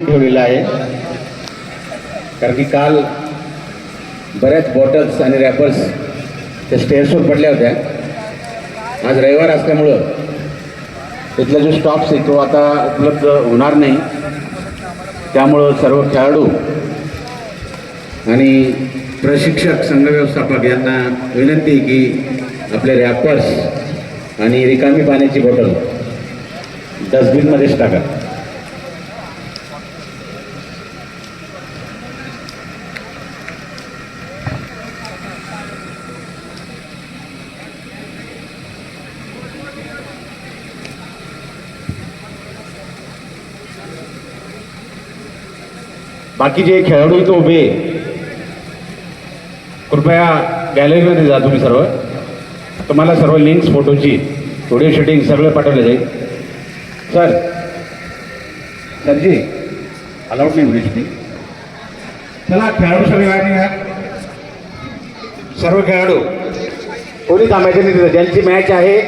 ठेवलेला आहे. कारण की काल बऱ्याच बॉटल्स आणि रॅपर्स त्या स्टेअर्सवर पडल्या होत्या. आज रविवार असल्यामुळं तिथला जो स्टॉप्स आहे तो आता उपलब्ध होणार नाही. त्यामुळं सर्व खेळाडू आणि प्रशिक्षक संघ व्यवस्थापक यांना विनंती की आपले रॅपर्स आणि रिकामी पाण्याची बॉटल डस्टबिनमध्येच टाका. बाकी जे खेळाडू इथं उभे कृपया गॅलरीमध्ये जा तुम्ही सर्व. तुम्हाला सर्व लिंक्स फोटोची व्हिडिओ शूटिंग सगळं पाठवलं जाईल. सर सरजी अलाउड नाही व्हिडिओ शूटिंग चला खेळाडू सगळे बाहेर निघा. सर्व खेळाडू कोणी थांबायचे नाही तिथं. ज्यांची मॅच आहे